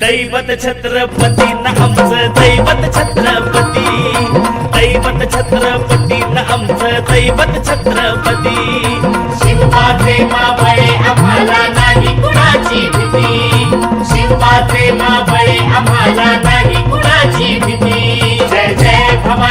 दैवत छत्रपती न आमचं दैवत छत्रपती. दैवत छत्रपती न आमचं दैवत छत्रपती. शिवपाचे मावळे आम्हाला नाही कुणाची भीती. शिवपाचे मावळे आम्हाला नाही कुणाची भीती.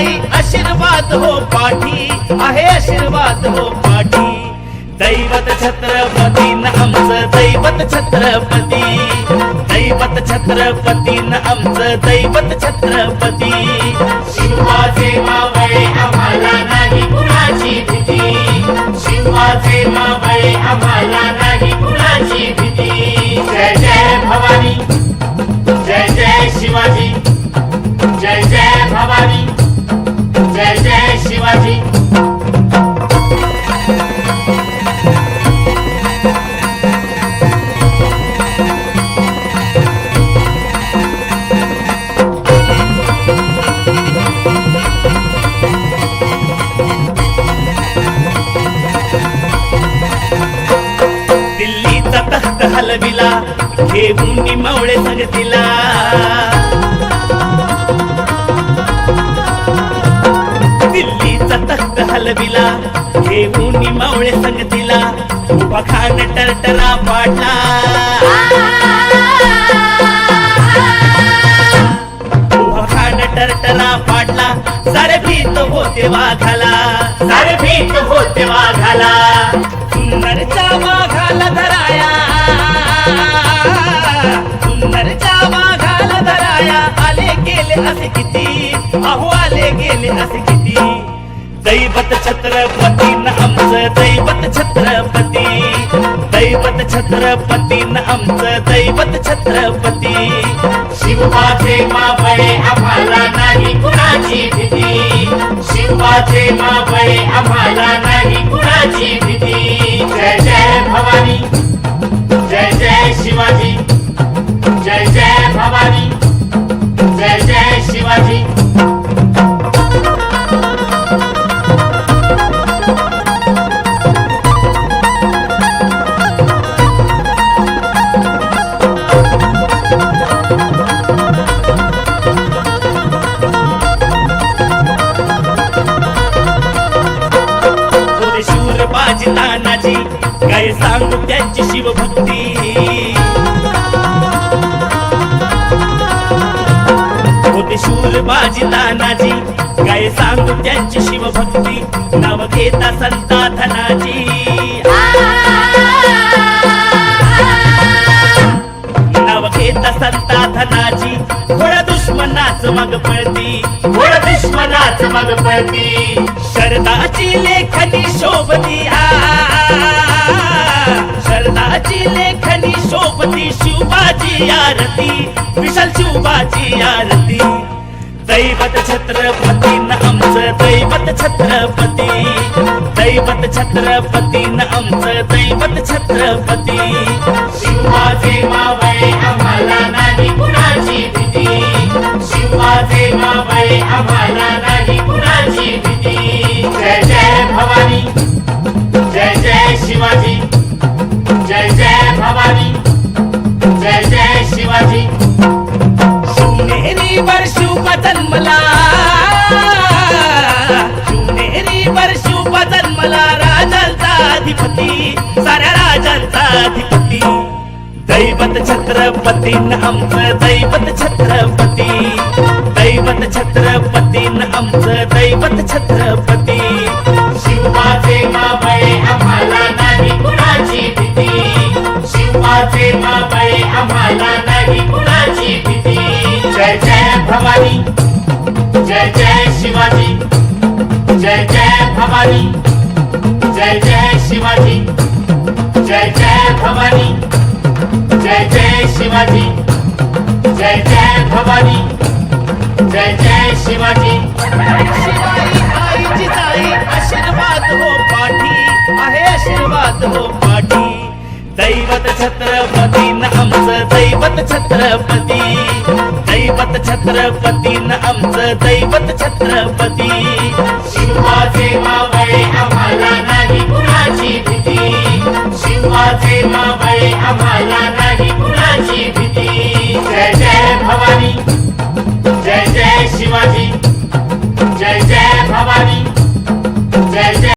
जिजाई आशीर्वाद हो पाठी आहे आशीर्वाद हो पाठी. दैवत छत्रपती न आमचं दैवत छत्रपती. दैवत छत्रपती न आमचं दैवत छत्रपती. हलविला घेऊन मवळे सांगतीला. दिल्लीचा तख्त हलविला घेऊन मवळे मावळे सांगतीला. खान टरटरा पाडला. उभा टरटरा पाडला. सारे भीत होते वाघाला. सारे भीत होते वाघाला. गेले असे किती? अहो आले गेले असे किती? दैवत छत्रपती न आमचं दैवत छत्रपती. दैवत छत्रपती न आमचं दैवत छत्रपती. शिवबाचे मावळे आम्हाला नाही कुणाची भीती. शिवबाचे मावळे आम्हाला नाही कुणाची भीती. जय जय भवानी. जय जय शिवाजी. काय सांगू त्यांची शिवभक्ती? होते शूर बाजी तानाजी काय सांगू त्यांची शिवभक्ती? नाव घेता संता धनाजी नाव घेता संता धनाजी थोड्या दुश्मनाच मग पळती. घोड दुश्मनाच मग पळती. शरदाची लेखनी शोभती आ शरदाची लेखनी शोभती शिवबाची आरती विशाल शिवबाची आरती. दैवत छत्रपती न आमचं दैवत छत्रपती. दैवत छत्रपती न आमचं दैवत छत्रपती. शिवाचे मावळे आम्हाला नाही कुणाची भीती. शिवाचे मावळे आम्हाला नाही कुणाची भीती. जय जय भवानी जय जय शिवाजी. वर शिव जन्मला शिवनेरी वर शिव जन्मला राजांचा अधिपती साऱ्या राजांचा अधिपती. दैवत छत्रपती न आमचं दैवत छत्रपती. दैवत छत्रपती भवानी। जय जय शिवाजी। जय जय भवानी। जय जय शिवाजी। जय जय भवानी। जय जय शिवाजी। जय जय भवानी। जय जय शिवाजी। शिवाई आशीर्वाद हो पाठी आहे आशीर्वाद हो पाठी। दैवत छत्रपती न आमचं दैवत छत्रपती। दैवत छत्रपती न आमचं दैवत छत्रपती. शिवाचे मावळे आम्हाला नाही कुणाची भीती. शिवाचे मावळे आम्हाला नाही